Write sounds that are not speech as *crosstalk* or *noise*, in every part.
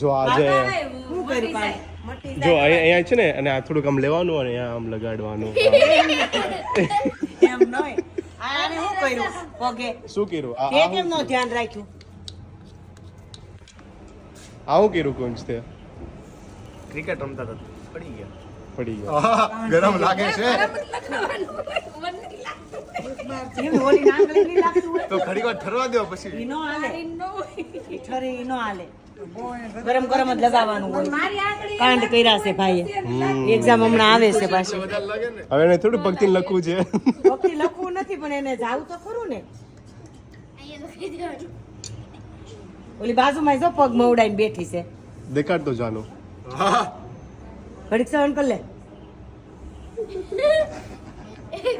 જો આજે શું કર્યું પાણી? જો અહીંયા અહીંયા છે ને અને આ થોડુંક આમ લેવાનું અને અહીંયા આમ લગાડવાનું. એમ શું કર્યું? પગે. શું કર્યું? આ તે આ કેમ શું નો ધ્યાન રાખ્યું? આવું કર્યું કોણ છે ક્રિકેટ રમતા હતા. પડી ગયા. પડી ગયો. ગરમ લાગે છે. તો ઘડી વાર ઠરવા દો પછી. ઈ હાલે. ઠરે ઈ હાલે. ગરમ ગરમ જ લગાવવાનું હોય. કાંડ કર્યા છે ભાઈએ. એક્ઝામ હમણાં આવે છે પાછી. વધારે લાગે ને હવે એને થોડું ભક્તિ લખવું છે. ભક્તિ લખવું નથી પણ એને જાવું તો ખરું ને. ઓલી બાજુમાં જો પગ મવડાઈને બેઠી છે. દેખાડતો જાનું. હા ઘડીક સહન કર લે.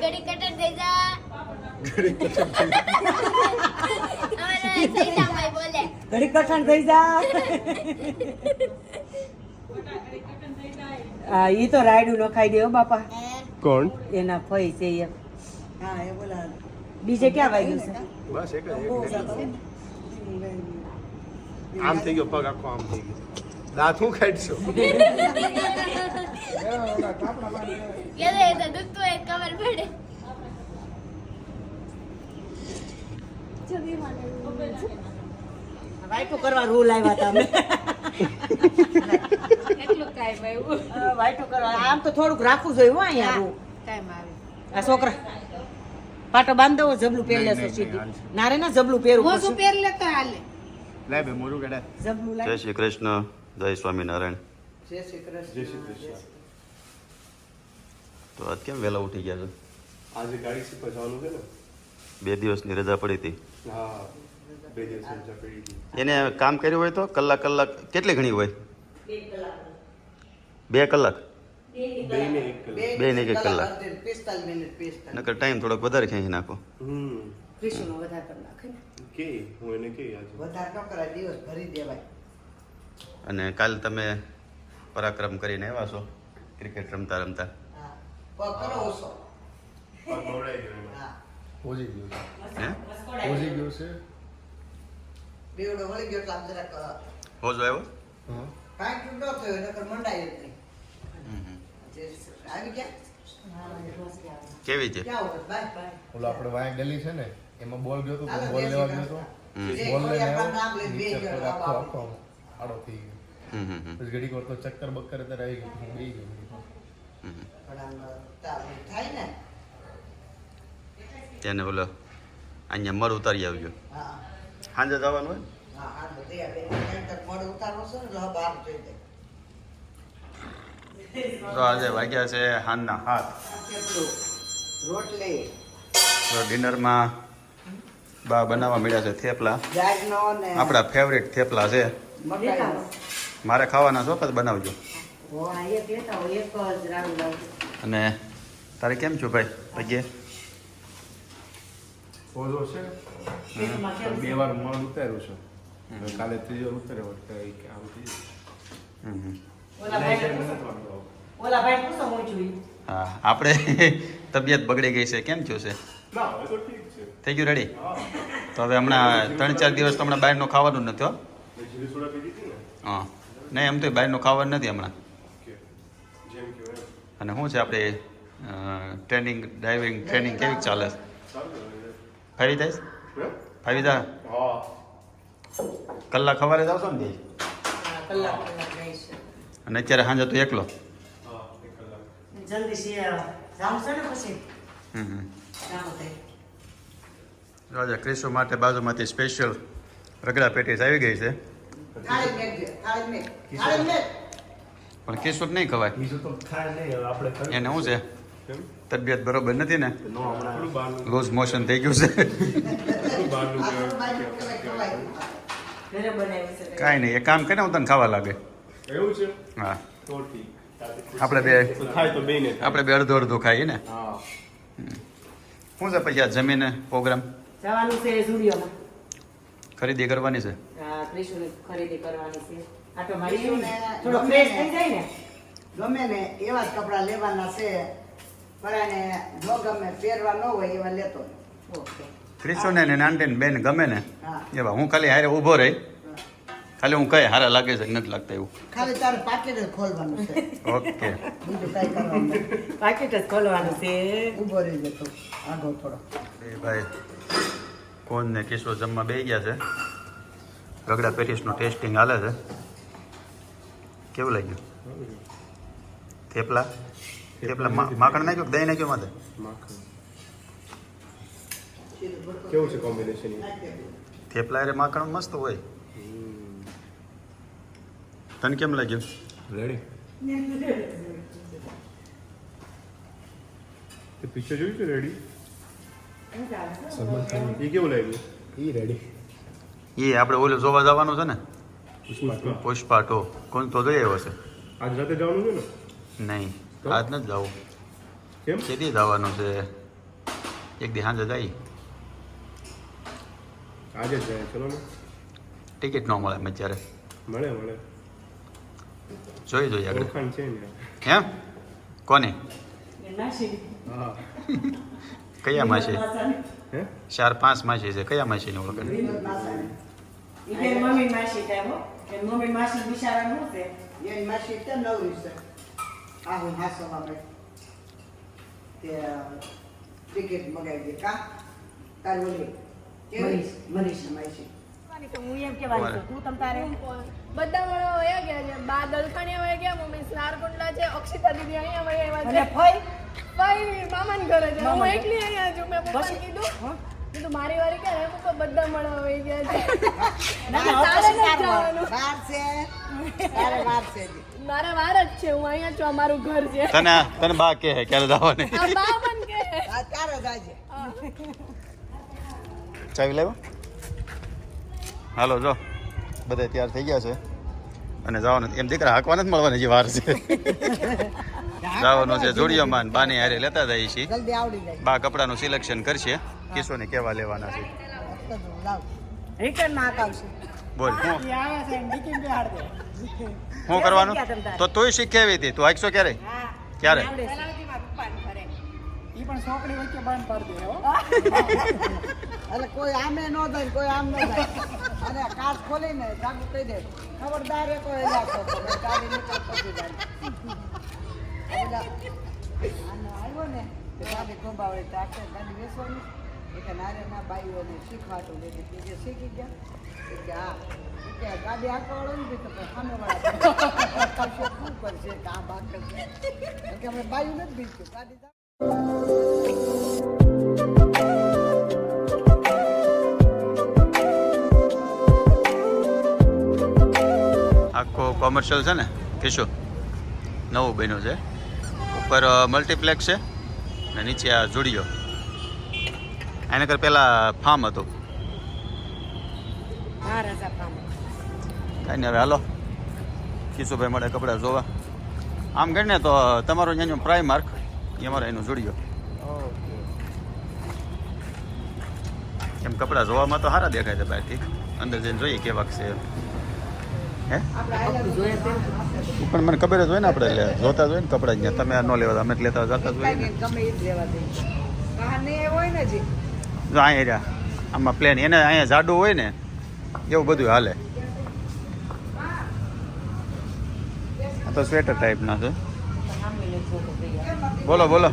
ઘડી કટર થઈ જા. ઘડી કટર બોલે. ઘડીક કઠણ થઈ જા. હા ઈ તો રાયડું નખાઈ દે દેવો બાપા. કોણ? એના ફઈ છે એ. હા એ બોલા. બીજે ક્યાં વાગ્યું છે? બસ એક જ આમ થઈ ગયો પગ આખો આમ થઈ ગયો. દાંત પડે. વાઈટું કરવા રૂલ આવ્યા હતા અમે. કેટલું કાઈ ભાઈ હા, કરવા. આમ તો થોડુંક રાખવું જોઈએ હો અહીંયા રૂ ટાઈમ આવે. આ છોકરા પાટો બાંધો જબલું પહેર લેશો સીધી. નારે ના જબલું પહેરું હું શું પહેર લેતો હાલે. લાય બે મોરું કડા જબલું જય શ્રી કૃષ્ણ જય સ્વામિનારાયણ. જય શ્રી કૃષ્ણ. જય શ્રી કૃષ્ણ. તો આજ કેમ વેલા ઉઠી ગયા છો? આજે ગાડી શીખવા જવાનું છે ને? બે દિવસની રજા પડી હતી. હા. એને કામ કર્યું હોય તો કલાક કલાક કેટલી ઘણી હોય? બે કલાક. બે ને એક કલાક. બે ને એક એક કલાક પિસ્તાલીસ મિનિટ પિસ્તાલીસ. નકર ટાઈમ થોડોક વધારે ખેંચી નાખો. હમ. ત્રીસનો વધારે કરી નાખે ને. કે? હું એને કે આજે વધારે ન કરાય દિવસ ભરી દેવાય. અને કાલ તમે પરાક્રમ કરીને આવ્યા છો ક્રિકેટ રમતા રમતા? હે. છે? બેવડો વળી ગયો એટલે આમ જરાક હોજો આવ્યો? કાંઈ તૂટો થયો નકર મંડાય જ નહીં. હમ હમ. જે આવી ગયા? કેવી છે? ઓલો આપણે વાયા ગલી છે ને એમાં બોલ ગયો તો બોલ લેવા ગયો તો. બોલ પગ આખો આખો આડો થઈ ગયો. હમ હમ હમ. પછી ઘડીક વાર તો ચક્કર બક્કર અત્યારે આવી ગયું હું બેસી ગયો. તેને બોલો અહીંયા મર ઉતારી આવજો. હા. સાંજે જવાનું હોય તો ને આજે વાગ્યા છે હાનના હાથ. રોટલી. તો ડિનરમાં બા બનાવવા મળ્યા છે થેપલા. આપણા ફેવરેટ થેપલા છે. મારે ખાવાના છો પછી બનાવજો. અને તારે કેમ છો ભાઈ? પગે? પોઝો છે? બે વાર મણ ઉતાર્યું છે. કાલે ત્રીજો ઉતાર્યો એટલે કે આમ થઈ. ઓલા ઓલા હું આપણે *laughs* તબિયત બગડી ગઈ છે. કેમ થયું છે? ના હવે તો ઠીક છે. થઈ ગયું રેડી તો હવે હમણાં ત્રણ ચાર દિવસ તો હમણાં બહારનું ખાવાનું નથી હો. નહીં એમ તો બહારનું ખાવાનું નથી હમણાં. અને શું છે આપણે ટ્રેનિંગ ડ્રાઇવિંગ ટ્રેનિંગ કેવી ચાલે છે. ફરી દઈશ? ફરી જા. કલાક ને હા, કલાક કલાક રહીશ. અને અત્યારે સાંજે તું એકલો? હા એક કલાક. જલ્દી સી જાવું છે ને પછી? હમ હમ. રાજા ક્રિશો માટે બાજુમાંથી સ્પેશિયલ રગડા પેટીસ આવી ગઈ છે. પણ કિશોર નહીં ખવાય. બીજું તો થાય નહીં હવે આપણે કરી એને શું છે? તબિયત બરોબર નથી ને? લૂઝ મોશન થઈ ગયું છે. કાંઈ નહીં એ કામ કરીને હું તને ખાવા લાગે. એવું છે? હા. આપણે બે. આપણે બે અડધો અડધો ખાઈએ ને? શું છે પછી આ જમીને પ્રોગ્રામ? જવાનું છે ઝુડિયોમાં. ખરીદી કરવાની છે? ખરીદી કરવાની છે. આટો મારી થોડો ગમે ફ્રેશ ને. થઈ જાય ને ગમે ને એવા જ કપડાં લેવાના છે. પણ એને જો ગમે પહેરવા ન હોય એવા લેતો ઓકે. ક્રિશોને ને નાનટીને બેન ગમે ને? એવા હું ખાલી હારે ઊભો રહી. ખાલી હું કઈ હારા લાગે છે કે નથી લાગતા એવું. ખાલી તારે પાકીટ જ ખોલવાનું છે. ઓકે. બીજું કાંઈ કરવાનું પાકીટ જ ખોલવાનું છે. ઊભો રહી જતો આગો થોડો. એ ભાઈ કોન ને કિશોર જમવા બે ગયા છે? રગડા પેટીસનું ટેસ્ટિંગ હાલે છે. કેવું લાગ્યું? થેપલા? થેપલા માખણ નાખ્યું કે દહીં નાખ્યો માથે કેવું છે કોમ્બિનેશન થેપલા અરે માખણ મસ્ત હોય. તને કેમ લાગ્યું? રેડી તે પિક્ચર જોયું છે રેડી સલમાન ખાન એ કેવું લાગ્યું? એ રેડી એ આપણે ઓલો જોવા જવાનું છે ને? પુષ્પા પુષ્પા ટો કોણ તો જઈ આવ્યો છે? આજ રાતે જવાનું છે ને? નહીં. આજ નથી જવું. કેમ? કેદી જવાનું છે? એક દી સાંજે જાય. આજે જ જાય ચલો ને ટિકિટ ન મળે મેં ત્યારે મળે મળે. જોઈ જોઈએ આગળ. ઓળખાણ છે ને. એમ? કોની? હા. કયા માસી? હે? ચાર પાંચ માસી છે. કયા માસીની ઓળખ ઈ મમ્મી માસી મમ્મી માસી બિચારા નું છે? માસી તો નવરી છે. આવું હાસવા ભાઈ તે ટિકિટ મગાવી દે. કા? તારી ઓલી કેવી? મનીષ. માસી હું એમ કહેવાની છું. તું તમ તારે? બધા મળવા વયા ગયા છે બા દલખાણીયા વયા ગયા મમ્મી સ્નારકુંડલા છે અક્ષિતા દીદી અહીંયા વયા આવ્યા છે. ફઈ? ભાઈ મામાન ઘરે છે. હું એકલી અહીંયા છું. મેં પપ્પાને? કીધું હં? કીધું મારી વારી ક્યારે પપ્પા બધા મળવા વહી ગયા છે. ના, ના, તારે પછી નથી તારે જવાનું. વાર છે. તારે વાર છે હજી. મારે વાર જ છે હું અહીંયા છું અમારું ઘર છે. તને તને બા કે ક્યારે જવાની? બા પણ કે આ જાજે. ચાવી લેવો હાલો જો. બધા તૈયાર થઈ ગયા છે. અને જવાનું એમ દીકરા હાકવા નથી મળવાની જે વાર છે. જવાનું છે જોડિયો માન બાની હારે લેતા જઈએ છીએ જાય. બા કપડાનું સિલેક્શન કરશે. કિશોને કેવા લેવાના છે. રિટર્નમાં આવશે બોલ હું? શું કરવાનું? તો તોય કેવી હતી. તું આખશો ક્યારે? ક્યારે? એટલે કોઈ આમે ન જાય કોઈ આમ ન જાય. અને કાચ ખોલીને ચાલુ કહી દે ખબરદાર એ કોઈ *laughs* આવ્યો ને ગાડી ખંભાવડે તો આખે ગાડી વેચવાની. એટલે નારે ભાઈઓને શીખવાડું. દે જે શીખી ગયા? કે આ એટલે આખો કોમર્શિયલ છે ને? કેશો? નવું બન્યું છે. ઉપર મલ્ટીપ્લેક્સ છે ને નીચે આ જુડિયો એના કર પહેલાં ફાર્મ હતું. કાંઈ હવે હાલો. કિશુભાઈ મળે કપડાં જોવા. આમ કરીને તો તમારો અહીંયા પ્રાઇમ માર્ક એ અમારે એનું જોડ્યો એમ કપડાં જોવામાં તો સારા દેખાય છે બહારથી અંદર જઈને જોઈએ કેવાક છે. હે? જોઈએ પણ મને ખબર જ હોય ને આપણે એટલે જોતા જ હોય ને કપડાં અહીંયા તમે આ ન લેવા અમે લેતા જતા જ હોય ને. ગમે એ જ લેવા દઈએ. બહાર ને હોય ને જી અહીંયા રહ્યા આમાં પ્લેન એને અહીંયા જાડું હોય ને એવું બધું હાલે. આ તો સ્વેટર ટાઈપના છે. બોલો બોલો.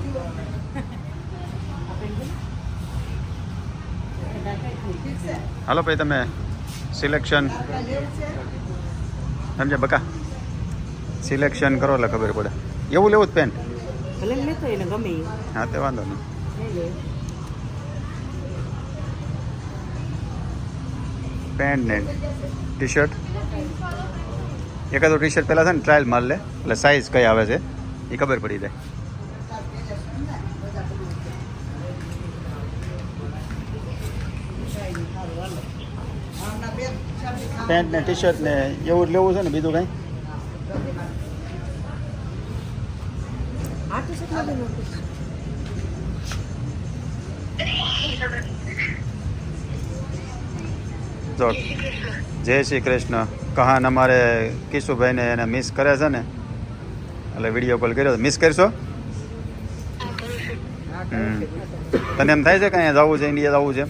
હાલો ભાઈ તમે સિલેક્શન સમજે બકા? સિલેક્શન કરો એટલે ખબર પડે. એવું લેવું જ પેન હા તે વાંધો નહીં. પેન્ટ ને ટી શર્ટ એકાદો ટી શર્ટ પહેલાં છે ને ટ્રાયલ માર લે એટલે સાઇઝ કઈ આવે છે એ ખબર પડી જાય આમના બે શબ્દ ખા- પેન્ટ ને ટી શર્ટ ને એવું જ લેવું છે ને બીજું કંઈ આ ટી શર્ટ માં જય શ્રી કૃષ્ણ. કહાન અમારે કિશુભાઈને એને મિસ કરે છે ને, એટલે વીડિયો કોલ કર્યો. મિસ કરશો. તને એમ થાય છે કે અહીંયા જવું છે ઇન્ડિયા જવું છે?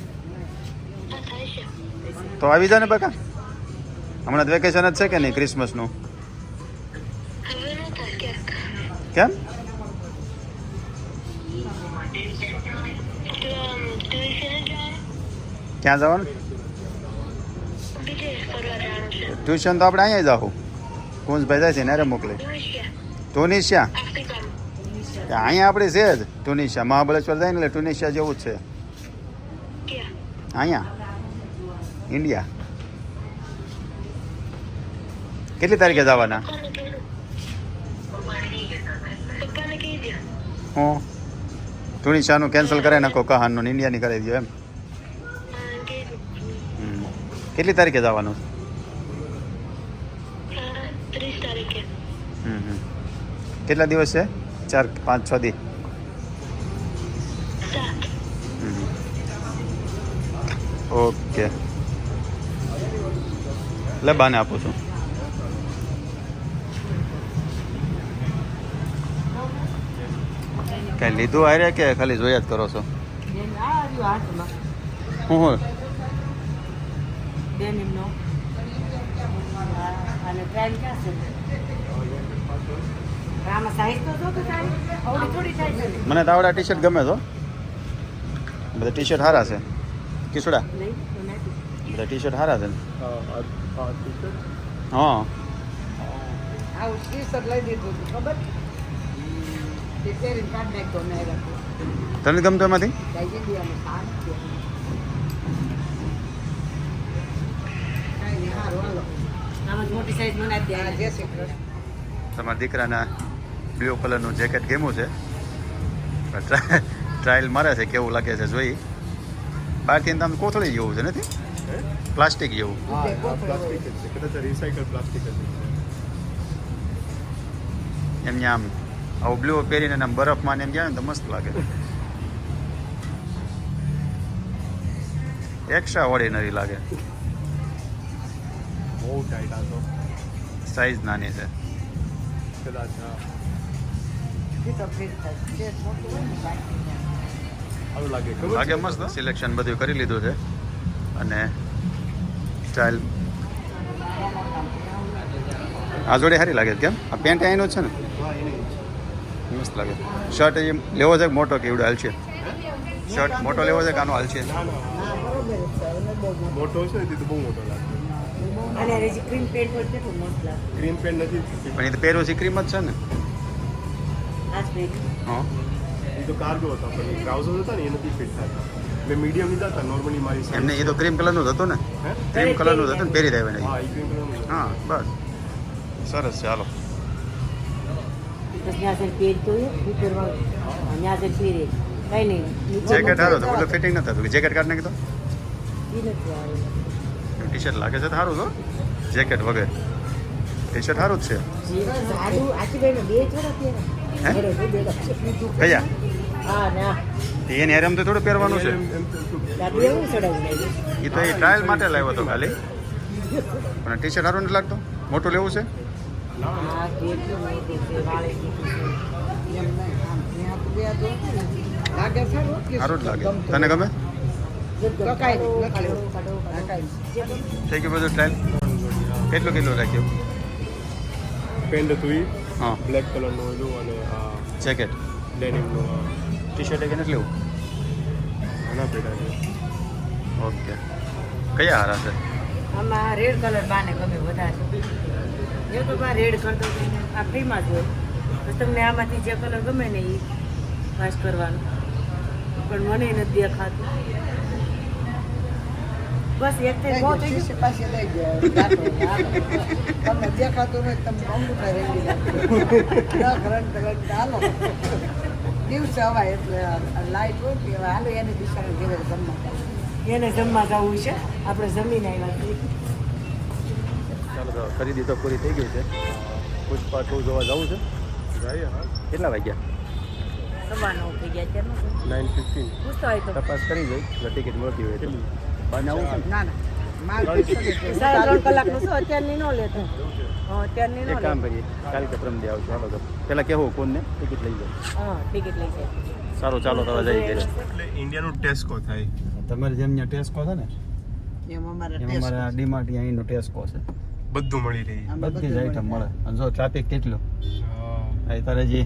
તો આવી જા ને બકા? હમણાં વેકેશન જ છે કે નહીં ક્રિસમસનું કેમ? ક્યાં જવાનું? ટ્યુશન તો આપણે અહીંયા જ આવું. કુંજભાઈ છે ને અરે મોકલે. ટુનિશિયા અહીંયા આપણે છે જ. ટુનિશિયા મહાબળેશ્વર જાય ને એટલે ટુનિશિયા જેવું જ છે. અહીંયા? ઇન્ડિયા. કેટલી તારીખે જવાના? હું? ટુનિશિયાનું કેન્સલ કરાવી નાખો, કહાનનું ઇન્ડિયાની કરાવી દો એમ. કેટલી તારીખે જવાનું? કેટલા દિવસ છે? ચાર, પાંચ, છ દી. ઓકે. એટલે બાને આપું છું. કઈ લીધું આર્યા કે ખાલી જોયા જ કરો છો? હું હું? અને મને તાવડા ટી શર્ટ ગમે તો. બધા ટી શર્ટ સારા છે. કિસુડા? નહીં તો નથી. બધા ટી શર્ટ સારા છે હા તને ગમતો એમાંથી? હારું, તમારા દીકરાના બ્લુ કલરનું જેકેટ ગેમું છે. ટ્રાયલ મારે છે કેવું લાગે છે જોઈ. બહારથી આમ કોથળી જેવું છે નથી? પ્લાસ્ટિક જેવું. એમને આમ આવું બ્લુ પહેરીને આમ બરફમાં ને એમ જાય ને તો મસ્ત લાગે. એક્સ્ટ્રા ઓર્ડિનરી લાગે. બહુ ટાઈટ આ તો. સાઈઝ નાની છે. કદાચ લાગે? મસ્ત. સિલેક્શન બધું કરી લીધું છે. અને સ્ટાઇલ આ જોડે સારી લાગે કેમ? આ પેન્ટ અહીંનો છે ને? મસ્ત લાગે. શર્ટ એ લેવો છે કે મોટો કે એવડો હાલ છે શર્ટ મોટો લેવો છે કે આનો હાલ છે ના ના હા, બરોબર જ છે. એને બહુ મોટો છે ને તે બહુ મોટો લાગે. અને ક્રીમ પેન્ટ હોય કેટલું મસ્ત લાગે. ગ્રીન પેન્ટ નથી. પણ એ તો પહેરું છે ક્રીમ જ છે ને? હા એ તો કાર્ગો હતો પણ ટ્રાઉઝર હતા ને એ નથી ફિટ થતા મેં મીડિયમ લીધા હતા નોર્મલી મારી એમને એ તો ક્રીમ કલરનું જ હતું ને। ક્રીમ કલરનું જ હતું ને પહેરી દેવાય હા એ ક્રીમ કલરનું હા બસ. સરસ નીચે જેકેટ સારું હતું ઓલું ફિટિંગ નથી થતું. જેકેટ કાઢ નાખી તો. ટી શર્ટ લાગે છે તો સારું તો. જેકેટ વગર. ટી શર્ટ સારું જ છે કયા? એને હેરમ તો થોડું પહેરવાનું છે. એ તો એ ટ્રાયલ માટે લાવ્યો હતો ખાલી. પણ ટી શર્ટ સારું નથી લાગતો? મોટું લેવું છે? સારું જ લાગે. તને ગમે. થઈ ગયું બધું ટ્રાયલ કેટલું કેટલું રાખ્યું? પેન્ટ હતું એ હા. બ્લેક કલરનું હતું અને આ જેકેટ ડેનિમનું ટી શર્ટ કે નથી લેવું ઘણા પેટા છે. ઓકે. કયા હારા છે? આમાં રેડ કલર બાને ગમે વધારે. જો તો બા રેડ કરતો આ ફ્રીમાં જ હોય. તો તમને આમાંથી જે કલર ગમે ને એ પાસ કરવાનું. પણ મને નથી દેખાતું. બસ એક થઈ બહુ થઈ ગયું પાસે લઈ ગયા. તમે. તમને દેખાતું નહીં તમે અંગૂઠા નાખો. નખ રંગ રંગ હાલો દિવસે હવાય એટલે લાઈટ હોય કે હવે હાલો એને દિશાને ઘેરે જમવા એને જમવા જવું છે આપણે જમીને આવ્યા છીએ ચાલો ખરીદી તો પૂરી થઈ ગઈ છે પુષ્પા ટુ જોવા જવું છે હા કેટલા વાગ્યા સવા નવ થઈ ગયા નાઇન ફિફ્ટીન તપાસ કરી જોઈ ટિકિટ મળતી હોય તો બાને આવું છે. ને? ના. ના મારે ત્રણ કલાકનું શું? અત્યારની ન લેતો. અત્યારની એક કામ કરીએ. કાલે કે પરમ દી આવશું. હાલો તો પહેલાં કહેવું કોણને? ટિકિટ લઈ જાઓ હા ટિકિટ લઈ જાય સારું ચાલો તો હવે જઈએ. ઘરે એટલે ઇન્ડિયાનું ટેસ્કો થાય. તમારે જેમ ત્યાં ટેસ્કો છે ને એમ અમારે ડીમાર્ટ અહીંનો ટેસ્કો છે. બધું મળી રહી. બધી જ આઈટમ મળે. અને જો ટ્રાફિક કેટલું? હા. તારે જે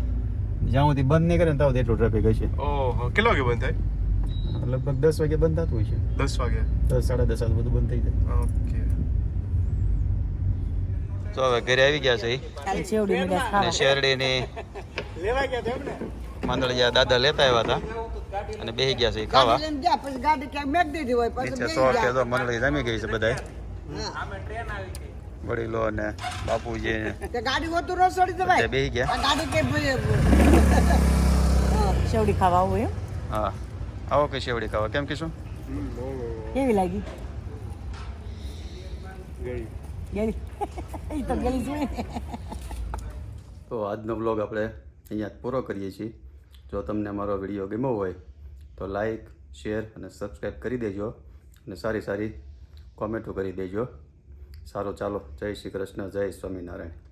જ્યાં સુધી બંધ નહીં કરે ને એટલો એટલું ટ્રાફિક હશે. ઓહો કેટલા વાગે બંધ થાય? લગભગ દસ વાગે બંધ થતું હોય છે. દસ વાગે? દસ સાડા દસ વાગે બધું બંધ થઈ જાય. ઓકે. તો હવે ઘરે આવી ગયા છે શેરડી અને માંદળિયા દાદા લેતા આવ્યા હતા. અને બેસી ગયા છે ખાવા. ગાડી લઈને ગયા પછી ગાડી ક્યાંક મેક દીધી હોય પછી નીચે સો કે તો મંડળી જમી ગઈ છે બધાય. હા. વડીલો અને બાપુજી ને ગાડી હોતું રસોડી તો ભાઈ. બધા બેસી ગયા. ગાડી કે ભાઈ ચેવડી ખાવા આવું એમ હા. આવો કે શેવડી ખાવા. કેમ કીશું કેવી લાગી? તો આજનો બ્લોગ આપણે અહીંયા પૂરો કરીએ છીએ. જો તમને અમારો વીડિયો ગમ્યો હોય તો લાઈક શેર અને સબસ્ક્રાઈબ કરી દેજો અને સારી સારી કોમેન્ટો કરી દેજો. સારું ચાલો. જય શ્રી કૃષ્ણ જય સ્વામિનારાયણ.